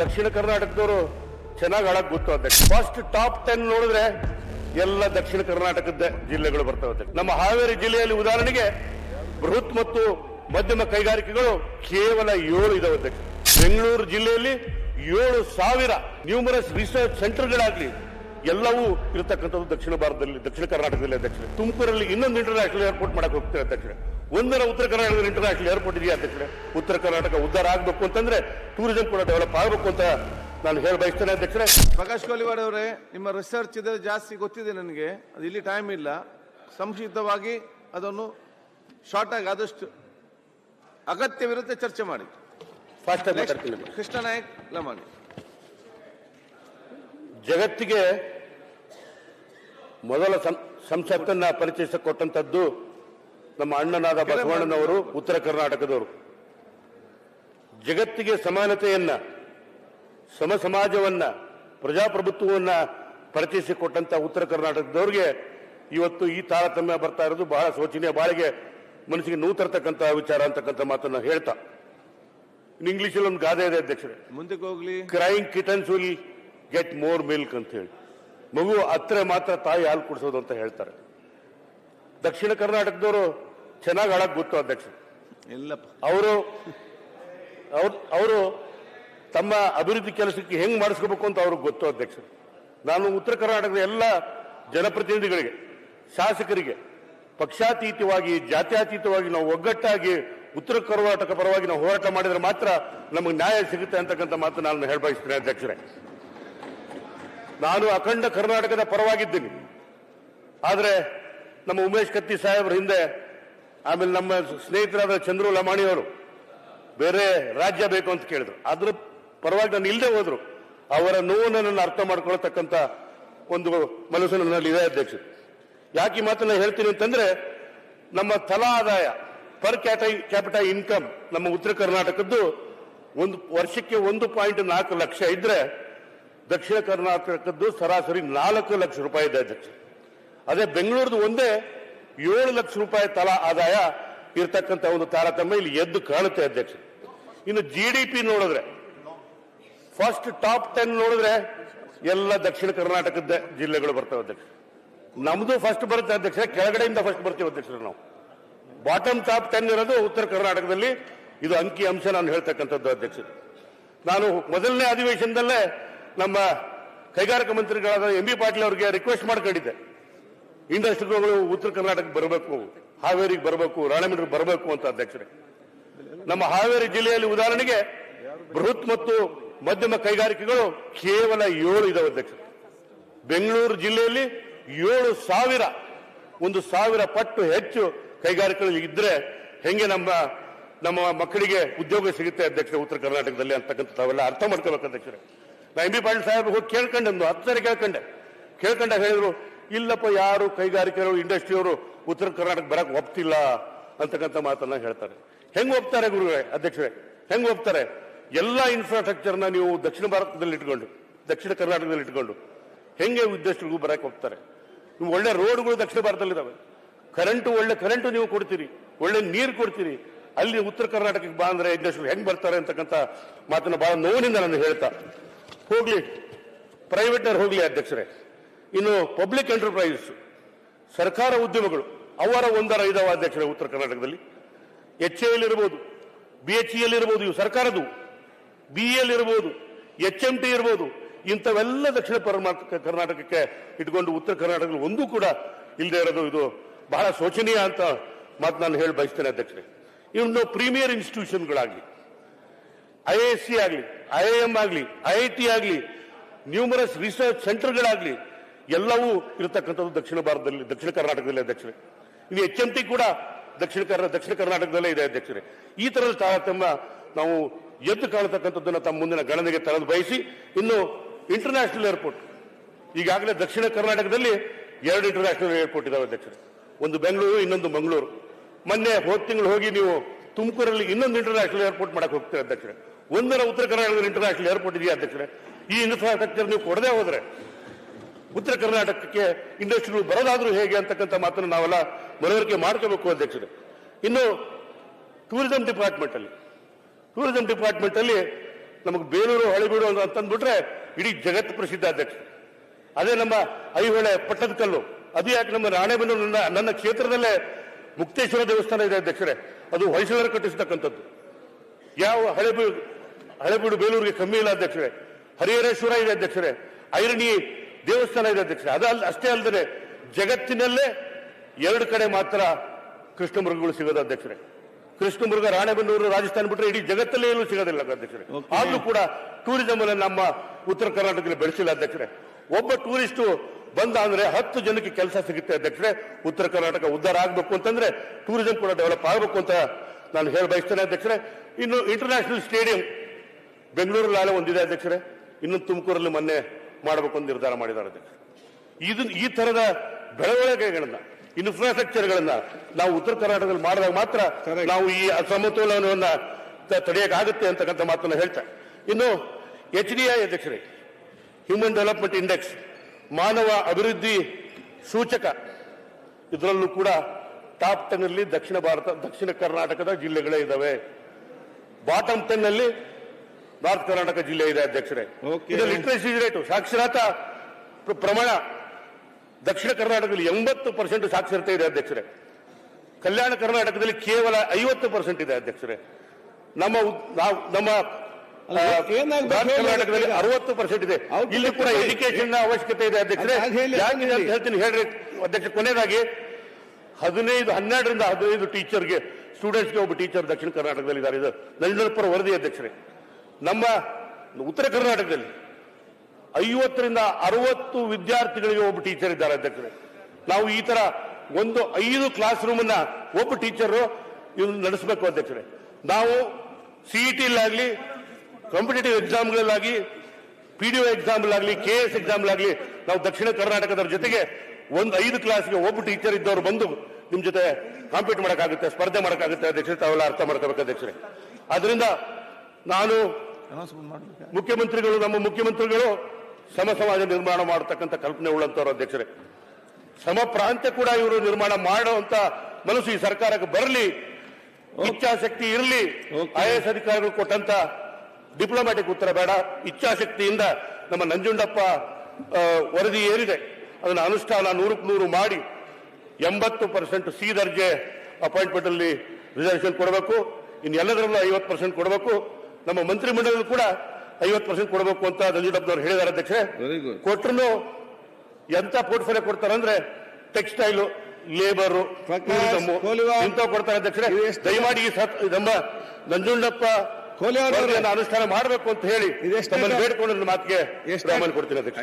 ದಕ್ಷಿಣ ಕರ್ನಾಟಕದವರು ಚೆನ್ನಾಗಿ ಆಡಕ್ ಗೊತ್ತು ಅಧ್ಯಕ್ಷ ಫಸ್ಟ್ ಟಾಪ್ ಟೆನ್ ನೋಡಿದ್ರೆ ಎಲ್ಲ ದಕ್ಷಿಣ ಕರ್ನಾಟಕದ ಜಿಲ್ಲೆಗಳು ಬರ್ತವೆ ಅಧ್ಯಕ್ಷ. ನಮ್ಮ ಹಾವೇರಿ ಜಿಲ್ಲೆಯಲ್ಲಿ ಉದಾಹರಣೆಗೆ ಬೃಹತ್ ಮತ್ತು ಮಧ್ಯಮ ಕೈಗಾರಿಕೆಗಳು ಕೇವಲ ಏಳು ಇದಾವೆ ಅಧ್ಯಕ್ಷ ಬೆಂಗಳೂರು ಜಿಲ್ಲೆಯಲ್ಲಿ ಏಳು ಸಾವಿರ ನ್ಯೂಮರಸ್ ರಿಸರ್ಚ್ ಸೆಂಟರ್ಗಳಾಗಲಿ ಎಲ್ಲವೂ ಇರತಕ್ಕಂಥದ್ದು ದಕ್ಷಿಣ ಭಾರತದಲ್ಲಿ, ದಕ್ಷಿಣ ಕರ್ನಾಟಕದಲ್ಲಿ ಅಧ್ಯಕ್ಷ ತುಮಕೂರಲ್ಲಿ ಇನ್ನೊಂದು ಇಂಟರ್ನ್ಯಾಷನಲ್ ಏರ್ಪೋರ್ಟ್ ಮಾಡಕ್ಕೆ ಹೋಗ್ತಾರೆ ಅಧ್ಯಕ್ಷರೇ. ಒಂದರ ಉತ್ತರ ಕರ್ನಾಟಕದಲ್ಲಿ ಇಂಟರ್ನ್ಯಾಷನಲ್ ಏರ್ಪೋರ್ಟ್ ಇದೆಯಾ ಅಧ್ಯಕ್ಷರೇ ಉತ್ತರ ಕರ್ನಾಟಕ ಉದ್ಧಾರ ಆಗಬೇಕು ಅಂತಂದ್ರೆ ಟೂರಿಸಂ ಕೂಡ ಡೆವಲಪ್ ಆಗಬೇಕು ಅಂತ ನಾನು ಹೇಳಿ ಬಯಸ್ತೇನೆ ಅಧ್ಯಕ್ಷರೇ. ಪ್ರಕಾಶ್ ಕೋಲಿವಾಡ್ ಅವರೇ ನಿಮ್ಮ ರಿಸರ್ಚ್ ಇದ್ರೆ ಜಾಸ್ತಿ ಗೊತ್ತಿದೆ ನನಗೆ. ಅದು ಇಲ್ಲಿ ಟೈಮ್ ಇಲ್ಲ. ಸಂಕ್ಷಿಪ್ತವಾಗಿ ಅದನ್ನು ಶಾರ್ಟ್ ಆಗಿ ಆದಷ್ಟು ಅಗತ್ಯವಿರುತ್ತೆ ಚರ್ಚೆ ಮಾಡಿ. ಫಾಸ್ಟ್ ಕೃಷ್ಣ ನಾಯಕ್ ಲಮಾಣಿ. ಜಗತ್ತಿಗೆ ಮೊದಲ ಸಂ- ಸಂಸತ್ತನ್ನ ಪರಿಚಯಿಸಿಕೊಟ್ಟಂತದ್ದು ನಮ್ಮ ಅಣ್ಣನಾದ ಬಸವಣ್ಣನವರು ಉತ್ತರ ಕರ್ನಾಟಕದವರು. ಜಗತ್ತಿಗೆ ಸಮಾನತೆಯನ್ನ ಸಮ ಸಮಾಜವನ್ನ ಪ್ರಜಾಪ್ರಭುತ್ವವನ್ನ ಪರಿಚಯಿಸಿಕೊಟ್ಟಂತ ಉತ್ತರ ಕರ್ನಾಟಕದವ್ರಿಗೆ ಇವತ್ತು ಈ ತಾರತಮ್ಯ ಬರ್ತಾ ಇರೋದು ಬಹಳ ಶೋಚನೀಯ ಬಾಳಿಗೆ ಮನಸ್ಸಿಗೆ ನೋವು ತರ್ತಕ್ಕಂಥ ವಿಚಾರ ಅಂತಕ್ಕಂಥ ಮಾತನ್ನ ಹೇಳ್ತಾ. ಇಂಗ್ಲಿಷ್ ಇಂಗ್ಲಿಷಲ್ಲಿ ಒಂದು ಗಾದೆ ಇದೆ ಅಧ್ಯಕ್ಷರೇ. ಮುಂದಕ್ಕೆ ಹೋಗ್ಲಿ. Crying kittens will get more milk ಅಂತ ಹೇಳಿ. ಮಗು ಹತ್ರ ಮಾತ್ರ ತಾಯಿ ಹಾಲು ಕುಡಿಸೋದು ಅಂತ ಹೇಳ್ತಾರೆ. ದಕ್ಷಿಣ ಕರ್ನಾಟಕದವರು ಚೆನ್ನಾಗಿ ಆಡಕ್ ಗೊತ್ತು ಅಧ್ಯಕ್ಷ. ಇಲ್ಲಪ್ಪ. ಅವರು ಅವರು ತಮ್ಮ ಅಭಿವೃದ್ಧಿ ಕೆಲಸಕ್ಕೆ ಹೆಂಗ್ ಮಾಡಿಸ್ಕೋಬೇಕು ಅಂತ ಅವ್ರಿಗೆ ಗೊತ್ತು ಅಧ್ಯಕ್ಷ. ನಾನು ಉತ್ತರ ಕರ್ನಾಟಕದ ಎಲ್ಲ ಜನಪ್ರತಿನಿಧಿಗಳಿಗೆ ಶಾಸಕರಿಗೆ ಪಕ್ಷಾತೀತವಾಗಿ ಜಾತ್ಯಾತೀತವಾಗಿ ನಾವು ಒಗ್ಗಟ್ಟಾಗಿ ಉತ್ತರ ಕರ್ನಾಟಕ ಪರವಾಗಿ ನಾವು ಹೋರಾಟ ಮಾಡಿದ್ರೆ ಮಾತ್ರ ನಮಗೆ ನ್ಯಾಯ ಸಿಗುತ್ತೆ ಅಂತಕ್ಕಂಥ ಮಾತು ನಾನು ಹೇಳಬಯಸ್ತೇನೆ ಅಧ್ಯಕ್ಷರೇ. ನಾನು ಅಖಂಡ ಕರ್ನಾಟಕದ ಪರವಾಗಿದ್ದೀನಿ. ಆದರೆ ನಮ್ಮ ಉಮೇಶ್ ಕತ್ತಿ ಸಾಹೇಬ್ರ ಹಿಂದೆ ಆಮೇಲೆ ನಮ್ಮ ಸ್ನೇಹಿತರಾದ ಚಂದ್ರು ಲಮಾಣಿಯವರು ಬೇರೆ ರಾಜ್ಯ ಬೇಕು ಅಂತ ಕೇಳಿದ್ರು. ಅದ್ರ ಪರವಾಗಿ ನಾನು ಇಲ್ಲದೆ ಹೋದ್ರು. ಅವರ ನೋವನ್ನು ನನ್ನ ಅರ್ಥ ಮಾಡ್ಕೊಳ್ತಕ್ಕಂಥ ಒಂದು ಮನಸ್ಸು ನನ್ನಲ್ಲಿ ಇದೆ ಅಧ್ಯಕ್ಷ. ಯಾಕೆ ಈ ಮಾತನ್ನ ಹೇಳ್ತೀನಿ ಅಂತಂದ್ರೆ, ನಮ್ಮ ತಲಾ ಆದಾಯ ಪರ್ ಕ್ಯಾಟೈ ಕ್ಯಾಪಿಟ ಇನ್ಕಮ್ ನಮ್ಮ ಉತ್ತರ ಕರ್ನಾಟಕದ್ದು ಒಂದು ವರ್ಷಕ್ಕೆ ಒಂದು ಪಾಯಿಂಟ್ ನಾಲ್ಕು ಲಕ್ಷ ಇದ್ರೆ ದಕ್ಷಿಣ ಕರ್ನಾಟಕದ್ದು ಸರಾಸರಿ ನಾಲ್ಕು ಲಕ್ಷ ರೂಪಾಯಿ ಇದೆ ಅಧ್ಯಕ್ಷ. ಅದೇ ಬೆಂಗಳೂರದು ಒಂದೇ ಏಳು ಲಕ್ಷ ರೂಪಾಯಿ ತಲಾ ಆದಾಯ ಇರ್ತಕ್ಕಂಥ ಒಂದು ತಾರತಮ್ಯ ಇಲ್ಲಿ ಎದ್ದು ಕಾಣುತ್ತೆ ಅಧ್ಯಕ್ಷ ಇನ್ನು ಜಿ ಡಿ ಪಿ ನೋಡಿದ್ರೆ ಫಸ್ಟ್ ಟಾಪ್ ಟೆನ್ ನೋಡಿದ್ರೆ ಎಲ್ಲ ದಕ್ಷಿಣ ಕರ್ನಾಟಕದ ಜಿಲ್ಲೆಗಳು ಬರ್ತವೆ ಅಧ್ಯಕ್ಷ ನಮ್ದು ಫಸ್ಟ್ ಬರುತ್ತೆ ಅಧ್ಯಕ್ಷ ಕೆಳಗಡೆಯಿಂದ ಫಸ್ಟ್ ಬರ್ತೀವಿ ಅಧ್ಯಕ್ಷರು ನಾವು. ಬಾಟಮ್ ಟಾಪ್ ಟೆನ್ ಇರೋದು ಉತ್ತರ ಕರ್ನಾಟಕದಲ್ಲಿ, ಇದು ಅಂಕಿ ಅಂಶ ನಾನು ಹೇಳ್ತಕ್ಕಂಥದ್ದು ಅಧ್ಯಕ್ಷ ನಾನು ಮೊದಲನೇ ಅಧಿವೇಶನದಲ್ಲೇ ನಮ್ಮ ಕೈಗಾರಿಕಾ ಮಂತ್ರಿಗಳಾದ ಎಂ ಬಿ ಪಾಟೀಲ್ ಅವರಿಗೆ ರಿಕ್ವೆಸ್ಟ್ ಮಾಡ್ಕೊಂಡಿದ್ದೆ. ಇಂಡಸ್ಟ್ರಿಗಳು ಉತ್ತರ ಕರ್ನಾಟಕಕ್ಕೆ ಬರಬೇಕು, ಹಾವೇರಿಗೆ ಬರಬೇಕು, ರಾಣೆಬೆನ್ನೂರಿಗೆ ಬರಬೇಕು ಅಂತ ಅಧ್ಯಕ್ಷರೇ. ನಮ್ಮ ಹಾವೇರಿ ಜಿಲ್ಲೆಯಲ್ಲಿ ಉದಾಹರಣೆಗೆ ಬೃಹತ್ ಮತ್ತು ಮಧ್ಯಮ ಕೈಗಾರಿಕೆಗಳು ಕೇವಲ ಏಳು ಇದಾವೆ ಅಧ್ಯಕ್ಷರು. ಬೆಂಗಳೂರು ಜಿಲ್ಲೆಯಲ್ಲಿ ಏಳು ಸಾವಿರ, ಒಂದು ಸಾವಿರ ಪಟ್ಟು ಹೆಚ್ಚು ಕೈಗಾರಿಕೆಗಳು ಇದ್ರೆ ಹೆಂಗೆ ನಮ್ಮ ನಮ್ಮ ಮಕ್ಕಳಿಗೆ ಉದ್ಯೋಗ ಸಿಗುತ್ತೆ ಅಧ್ಯಕ್ಷ ಉತ್ತರ ಕರ್ನಾಟಕದಲ್ಲಿ ಅಂತಕ್ಕಂಥ ತಾವೆಲ್ಲ ಅರ್ಥ ಮಾಡ್ಕೋಬೇಕು ಅಧ್ಯಕ್ಷರೇ. ನಾ ಎಂ ಬಿ ಪಾಟೀಲ್ ಸಾಹೇಬ್ ಹೋಗಿ ಕೇಳ್ಕೊಂಡೆ ಒಂದು ಹತ್ತು ಸರಿ ಕೇಳ್ಕೊಂಡೆ. ಕೇಳ್ಕೊಂಡಾಗ ಹೇಳಿದ್ರು ಇಲ್ಲಪ್ಪ, ಯಾರು ಕೈಗಾರಿಕೆಯವರು ಇಂಡಸ್ಟ್ರಿಯವರು ಉತ್ತರ ಕರ್ನಾಟಕ ಬರಕ್ ಒಪ್ತಿಲ್ಲ ಅಂತಕ್ಕಂಥ ಮಾತನ್ನ ಹೇಳ್ತಾರೆ. ಹೆಂಗ್ ಒಪ್ತಾರೆ ಗುರುಗಳೇ, ಅಧ್ಯಕ್ಷರೇ? ಹೆಂಗ್ ಒಪ್ತಾರೆ? ಎಲ್ಲ ಇನ್ಫ್ರಾಸ್ಟ್ರಕ್ಚರ್ನ ನೀವು ದಕ್ಷಿಣ ಭಾರತದಲ್ಲಿ ಇಟ್ಕೊಂಡು, ದಕ್ಷಿಣ ಕರ್ನಾಟಕದಲ್ಲಿ ಇಟ್ಕೊಂಡು, ಹೆಂಗೆ ಇಂಡಸ್ಟ್ರಿಗೂ ಬರಕ್ ಹೋಗ್ತಾರೆ ನೀವು ಒಳ್ಳೆ ರೋಡ್ಗಳು ದಕ್ಷಿಣ ಭಾರತದಲ್ಲಿದ್ದಾವೆ ಕರೆಂಟು ಒಳ್ಳೆ ಕರೆಂಟು ನೀವು ಕೊಡ್ತೀರಿ, ಒಳ್ಳೆ ನೀರು ಕೊಡ್ತೀರಿ, ಅಲ್ಲಿ ಉತ್ತರ ಕರ್ನಾಟಕಕ್ಕೆ ಬಾ ಅಂದ್ರೆ ಇಂಡಸ್ಟ್ರಿ ಹೆಂಗ್ ಬರ್ತಾರೆ ಅಂತಕ್ಕಂಥ ಮಾತನ್ನ ಬಹಳ ನೋವಿನಿಂದ ನಾನು ಹೇಳ್ತಾ. ಹೋಗ್ಲಿ ಪ್ರೈವೇಟ್ನವ್ರು ಹೋಗ್ಲಿ, ಅಧ್ಯಕ್ಷರೇ. ಇನ್ನು ಪಬ್ಲಿಕ್ ಎಂಟರ್ಪ್ರೈಸಸ್ ಸರ್ಕಾರ ಉದ್ಯಮಗಳು, ಅವರ ಒಂದರ ಐದವ ಅಧ್ಯಕ್ಷರ ಉತ್ತರ ಕರ್ನಾಟಕದಲ್ಲಿ. ಎಚ್ ಎಲ್ ಇರ್ಬೋದು ಬಿ ಎಚ್ ಎಲ್ ಇರ್ಬೋದು, ಇವು ಸರ್ಕಾರದ್ದು. ಬಿ ಎಲ್ ಇರ್ಬೋದು ಎಚ್ ಎಂ ಟಿ ಇರ್ಬೋದು, ಇಂಥವೆಲ್ಲ ದಕ್ಷಿಣ ಕರ್ನಾಟಕಕ್ಕೆ ಇಟ್ಕೊಂಡು ಉತ್ತರ ಕರ್ನಾಟಕದಲ್ಲಿ ಒಂದೂ ಕೂಡ ಇಲ್ಲದೆ ಇರೋದು, ಇದು ಬಹಳ ಶೋಚನೀಯ ಅಂತ ಮಾತು ನಾನು ಹೇಳಿ ಬಯಸ್ತೇನೆ ಅಧ್ಯಕ್ಷರೇ. ಇನ್ನು ಪ್ರೀಮಿಯರ್ ಇನ್ಸ್ಟಿಟ್ಯೂಷನ್ಗಳಾಗಲಿ ಐ ಎಸ್ ಸಿ ಆಗಲಿ ಐ ಎ ಎಂ ಆಗಲಿ ಐ ಐ ಟಿ ಆಗಲಿ ನ್ಯೂಮರಸ್ ರಿಸರ್ಚ್ ಸೆಂಟರ್ಗಳಾಗಲಿ ಎಲ್ಲವೂ ಇರತಕ್ಕಂಥದ್ದು ದಕ್ಷಿಣ ಭಾರತದಲ್ಲಿ, ದಕ್ಷಿಣ ಕರ್ನಾಟಕದಲ್ಲಿ ಅಧ್ಯಕ್ಷರೇ. ಇದು ಎಚ್ ಎಂ ಟಿ ಕೂಡ ದಕ್ಷಿಣ ಕರ್ನಾ, ದಕ್ಷಿಣ ಕರ್ನಾಟಕದಲ್ಲೇ ಇದೆ ಅಧ್ಯಕ್ಷರೇ. ಈ ತರದ ತಾರತಮ್ಯ ನಾವು ಎದ್ದು ಕಾಣತಕ್ಕಂಥದ್ದನ್ನು ತಮ್ಮ ಮುಂದಿನ ಗಣನೆಗೆ ತರಲು ಬಯಸಿ, ಇನ್ನು ಇಂಟರ್ನ್ಯಾಷನಲ್ ಏರ್ಪೋರ್ಟ್ ಈಗಾಗಲೇ ದಕ್ಷಿಣ ಕರ್ನಾಟಕದಲ್ಲಿ ಎರಡು ಇಂಟರ್ನ್ಯಾಷನಲ್ ಏರ್ಪೋರ್ಟ್ ಇದಾವೆ ಅಧ್ಯಕ್ಷರೇ. ಒಂದು ಬೆಂಗಳೂರು, ಇನ್ನೊಂದು ಮಂಗಳೂರು. ಮೊನ್ನೆ ಹೋದ ತಿಂಗಳು ಹೋಗಿ ನೀವು ತುಮಕೂರಲ್ಲಿ ಇನ್ನೊಂದು ಇಂಟರ್ನ್ಯಾಷನಲ್ ಏರ್ಪೋರ್ಟ್ ಮಾಡಕ್ಕೆ ಹೋಗ್ತೀರ ಅಧ್ಯಕ್ಷರೇ. ಒಂದರ ಉತ್ತರ ಕರ್ನಾಟಕದಲ್ಲಿ ಇಂಟರ್ನ್ಯಾಷನಲ್ ಏರ್ಪೋರ್ಟ್ ಇದೆಯಾ ಅಧ್ಯಕ್ಷರೇ? ಈ ಇನ್ಫ್ರಾಸ್ಟ್ರಕ್ಚರ್ ನೀವು ಕೊಡದೆ ಹೋದ್ರೆ ಉತ್ತರ ಕರ್ನಾಟಕಕ್ಕೆ ಇಂಡಸ್ಟ್ರಿಗಳು ಬರೋದಾದ್ರೂ ಹೇಗೆ ಅಂತಕ್ಕಂಥ ಮಾತನ್ನು ನಾವೆಲ್ಲ ಮನವರಿಕೆ ಮಾಡ್ಕೋಬೇಕು ಅಧ್ಯಕ್ಷರೇ. ಇನ್ನು ಟೂರಿಸಂ ಡಿಪಾರ್ಟ್ಮೆಂಟ್ ಅಲ್ಲಿ. ಟೂರಿಸಂ ಡಿಪಾರ್ಟ್ಮೆಂಟ್ ಅಲ್ಲಿ ನಮಗೆ ಬೇಲೂರು, ಹಳೆಬೀಡು ಅಂತ ಅಂತಂದ್ಬಿಟ್ರೆ ಇಡೀ ಜಗತ್ ಪ್ರಸಿದ್ಧ ಅಧ್ಯಕ್ಷ ಅದೇ ನಮ್ಮ ಐಹೊಳೆ ಪಟ್ಟದಕಲ್ಲು ಅದು ಯಾಕೆ ನಮ್ಮ ರಾಣೆಬೆನ್ನೂರು ನನ್ನ ನನ್ನ ಕ್ಷೇತ್ರದಲ್ಲೇ ಮುಕ್ತೇಶ್ವರ ದೇವಸ್ಥಾನ ಇದೆ ಅಧ್ಯಕ್ಷರೇ. ಅದು ಹೊಯ್ಸಳರು ಕಟ್ಟಿಸ್ತಕ್ಕಂಥದ್ದು ಯಾವ ಹಳೆಬೀಡು ಹಳೆಬೀಡು ಬೇಲೂರಿಗೆ ಕಮ್ಮಿ ಇಲ್ಲ ಅಧ್ಯಕ್ಷರೇ. ಹರಿಹರೇಶ್ವರ ಇದೆ ಅಧ್ಯಕ್ಷರೇ. ಐರಣಿ ದೇವಸ್ಥಾನ ಇದೆ ಅಧ್ಯಕ್ಷ ಅದಲ್ಲ ಅಷ್ಟೇ ಅಲ್ಲದೆ ಜಗತ್ತಿನಲ್ಲೇ ಎರಡು ಕಡೆ ಮಾತ್ರ ಕೃಷ್ಣ ಮೃಗಗಳು ಸಿಗೋದು ಅಧ್ಯಕ್ಷರೇ. ಕೃಷ್ಣ ಮೃಗ ರಾಣೆಬೆನ್ನೂರು ರಾಜಸ್ಥಾನ ಬಿಟ್ಟರೆ ಇಡೀ ಜಗತ್ತಲ್ಲೇ ಎಲ್ಲೂ ಸಿಗೋದಿಲ್ಲ ಅಧ್ಯಕ್ಷರೇ. ಆದ್ರೂ ಕೂಡ ಟೂರಿಸಂ ಅನ್ನು ನಮ್ಮ ಉತ್ತರ ಕರ್ನಾಟಕದಲ್ಲಿ ಬೆಳೆಸಿಲ್ಲ ಅಧ್ಯಕ್ಷರೇ. ಒಬ್ಬ ಟೂರಿಸ್ಟು ಬಂದ ಅಂದ್ರೆ ಹತ್ತು ಜನಕ್ಕೆ ಕೆಲಸ ಸಿಗುತ್ತೆ ಅಧ್ಯಕ್ಷರೇ. ಉತ್ತರ ಕರ್ನಾಟಕ ಉದ್ಧಾರ ಆಗಬೇಕು ಅಂತಂದ್ರೆ ಟೂರಿಸಂ ಕೂಡ ಡೆವಲಪ್ ಆಗಬೇಕು ಅಂತ ನಾನು ಹೇಳ ಬಯಸ್ತೇನೆ ಅಧ್ಯಕ್ಷರೇ. ಇನ್ನು ಇಂಟರ್ನ್ಯಾಷನಲ್ ಸ್ಟೇಡಿಯಂ ಬೆಂಗಳೂರಲ್ಲಿ ನಾಳೆ ಒಂದಿದೆ ಅಧ್ಯಕ್ಷರೇ. ಇನ್ನು ತುಮಕೂರಲ್ಲಿ ಮೊನ್ನೆ ಮಾಡಬೇಕು ಅಂತ ನಿರ್ಧಾರ ಮಾಡಿದ್ದಾರೆ ಅದಕ್ಕೆ. ಇದು ಈ ತರದ ಬೆಳವಣಿಗೆಗಳನ್ನ ಇನ್ಫ್ರಾಸ್ಟ್ರಕ್ಚರ್ಗಳನ್ನ ನಾವು ಉತ್ತರ ಕರ್ನಾಟಕದಲ್ಲಿ ಮಾಡಿದಾಗ ಮಾತ್ರ. ನಾವು ಈ ಅಸಮತೋಲನವನ್ನ ತಡೆಯಕ್ಕಾಗುತ್ತೆ ಅಂತಕ್ಕಂಥ ಮಾತನ್ನ ಹೇಳ್ತಾ. ಇನ್ನು ಎಚ್ ಡಿ ಐ ಅಧ್ಯಕ್ಷರೇ ಹ್ಯೂಮನ್ ಡೆವಲಪ್ಮೆಂಟ್ ಇಂಡೆಕ್ಸ್ ಮಾನವ ಅಭಿವೃದ್ಧಿ ಸೂಚಕ ಇದರಲ್ಲೂ ಕೂಡ ಟಾಪ್ ಟೆನ್ ಅಲ್ಲಿ ದಕ್ಷಿಣ ಭಾರತ ದಕ್ಷಿಣ ಕರ್ನಾಟಕದ ಜಿಲ್ಲೆಗಳೇ ಇದಾವೆ. ಬಾಟಮ್ ಟೆನ್ ಅಲ್ಲಿ ನಾರ್ತ್ ಕರ್ನಾಟಕ ಜಿಲ್ಲೆ ಇದೆ ಅಧ್ಯಕ್ಷರೇ. ಇದು ಲಿಟ್ರಸಿ ರೇಟು ಸಾಕ್ಷರತಾ ಪ್ರಮಾಣ. ದಕ್ಷಿಣ ಕರ್ನಾಟಕದಲ್ಲಿ ಎಂಬತ್ತು ಪರ್ಸೆಂಟ್ ಸಾಕ್ಷರತೆ ಇದೆ ಅಧ್ಯಕ್ಷರೇ. ಕಲ್ಯಾಣ ಕರ್ನಾಟಕದಲ್ಲಿ ಕೇವಲ ಐವತ್ತು ಪರ್ಸೆಂಟ್ ಇದೆ ಅಧ್ಯಕ್ಷರೇ. ನಮ್ಮ ನಾವು ನಮ್ಮ ಕರ್ನಾಟಕದಲ್ಲಿ? ಅರವತ್ತು ಪರ್ಸೆಂಟ್ ಇದೆ. ಇಲ್ಲಿ ಕೂಡ ಎಜುಕೇಶನ್ನ ಅವಶ್ಯಕತೆ ಇದೆ ಅಧ್ಯಕ್ಷರೇ. ಅಂತ ಹೇಳಿ. ಹೇಳ್ತೀನಿ ಹೇಳ್ರಿ ಅಧ್ಯಕ್ಷ ಕೊನೆಯದಾಗಿ ಹದಿನೈದು ಹನ್ನೆರಡರಿಂದ ಹದಿನೈದು ಟೀಚರ್ಗೆ ಸ್ಟೂಡೆಂಟ್ಸ್ಗೆ ಒಬ್ಬ ಟೀಚರ್ ದಕ್ಷಿಣ ಕರ್ನಾಟಕದಲ್ಲಿ ಇದ್ದಾರೆ ಇದು ನಂಜನಪುರ ವರದಿ ಅಧ್ಯಕ್ಷರೇ. ನಮ್ಮ ಉತ್ತರ ಕರ್ನಾಟಕದಲ್ಲಿ ಐವತ್ತರಿಂದ ಅರವತ್ತು ವಿದ್ಯಾರ್ಥಿಗಳಿಗೆ ಒಬ್ಬ ಟೀಚರ್ ಇದ್ದಾರೆ ಅಧ್ಯಕ್ಷರೇ ನಾವು ಈ ತರ ಒಂದು ಐದು ಕ್ಲಾಸ್ ರೂಮ್ ಅನ್ನ ಒಬ್ಬ ಟೀಚರ್ ನಡೆಸಬೇಕು ಅಧ್ಯಕ್ಷರೇ ನಾವು ಸಿಇಟಿಲಾಗ್ಲಿ ಕಾಂಪಿಟೇಟಿವ್ ಎಕ್ಸಾಮ್ಗಳಲ್ಲಾಗಿ ಪಿ ಡಿ ಒ ಎಕ್ಸಾಮ್ಲಾಗ್ಲಿ ಕೆ ಎಸ್ ಎಕ್ಸಾಮ್ಲಾಗ್ಲಿ ನಾವು ದಕ್ಷಿಣ ಕರ್ನಾಟಕದವ್ರ ಜೊತೆಗೆ ಒಂದು ಐದು ಕ್ಲಾಸ್ಗೆ ಒಬ್ಬ ಟೀಚರ್ ಇದ್ದವರು ಬಂದು ನಿಮ್ ಜೊತೆ ಕಾಂಪೀಟ್ ಮಾಡಕ್ಕಾಗುತ್ತೆ, ಸ್ಪರ್ಧೆ ಮಾಡಕ್ಕಾಗುತ್ತೆ ಅಧ್ಯಕ್ಷರೇ ತಾವೆಲ್ಲ ಅರ್ಥ ಮಾಡ್ಕೋಬೇಕು ಅಧ್ಯಕ್ಷರೇ ಅದರಿಂದ ನಾನು ಮುಖ್ಯಮಂತ್ರಿಗಳು ನಮ್ಮ ಮುಖ್ಯಮಂತ್ರಿಗಳು ಸಮ ಸಮಾಜ ನಿರ್ಮಾಣ ಮಾಡತಕ್ಕಂಥ ಕಲ್ಪನೆ ಉಳ್ಳಂತವ್ರು ಅಧ್ಯಕ್ಷರೇ. ಸಮ ಪ್ರಾಂತ್ಯ ಕೂಡ ಇವರು ನಿರ್ಮಾಣ ಮಾಡುವಂತ ಮನಸ್ಸು ಈ ಸರ್ಕಾರಕ್ಕೆ ಬರಲಿ ಇಚ್ಛಾಶಕ್ತಿ ಇರಲಿ. ಐ ಎಸ್ ಅಧಿಕಾರಿಗಳು ಕೊಟ್ಟಂತ ಡಿಪ್ಲೊಮ್ಯಾಟಿಕ್ ಉತ್ತರ ಬೇಡ ಇಚ್ಛಾಶಕ್ತಿಯಿಂದ ನಮ್ಮ ನಂಜುಂಡಪ್ಪ ವರದಿ ಏನಿದೆ ಅದನ್ನು ಅನುಷ್ಠಾನ ನೂರಕ್ಕೆ ನೂರು ಮಾಡಿ ಎಂಬತ್ತು ಪರ್ಸೆಂಟ್ ಸಿ ದರ್ಜೆ ಅಪಾಯಿಂಟ್ಮೆಂಟ್ ಅಲ್ಲಿ ರಿಸರ್ವೇಷನ್ ಕೊಡಬೇಕು. ಇನ್ನು ಎಲ್ಲದರಲ್ಲೂ ಐವತ್ತು ಪರ್ಸೆಂಟ್ ಕೊಡಬೇಕು. ನಮ್ಮ ಮಂತ್ರಿಮಂಡಲದಲ್ಲೂ ಕೂಡ ಐವತ್ತು ಪರ್ಸೆಂಟ್ ಕೊಡಬೇಕು ಅಂತ ನಂಜುಂಡಪ್ಪನವರು ಹೇಳಿದ್ದಾರೆ ಕೊಟ್ರು ಎಂತ ಪೋರ್ಟ್ಫೋಲಿಯೋ ಕೊಡ್ತಾರೆ ಅಂದ್ರೆ ಟೆಕ್ಸ್ಟೈಲ್ ಲೇಬರ್ ಪ್ರಕಾಶ್ ಕೋಲಿವಾಲ್. ಇಂಥ ಕೊಡ್ತಾರೆ ಅಧ್ಯಕ್ಷರೇ. ದಯಮಾಡಿ ನಮ್ಮ ನಂಜುಂಡಪ್ಪ. ಅನುಷ್ಠಾನ ಮಾಡಬೇಕು ಅಂತ ಹೇಳಿ ಬೇಡಿಕೊಂಡು ಮಾತಿಗೆ ಕೊಡ್ತೀನಿ ಅಧ್ಯಕ್ಷ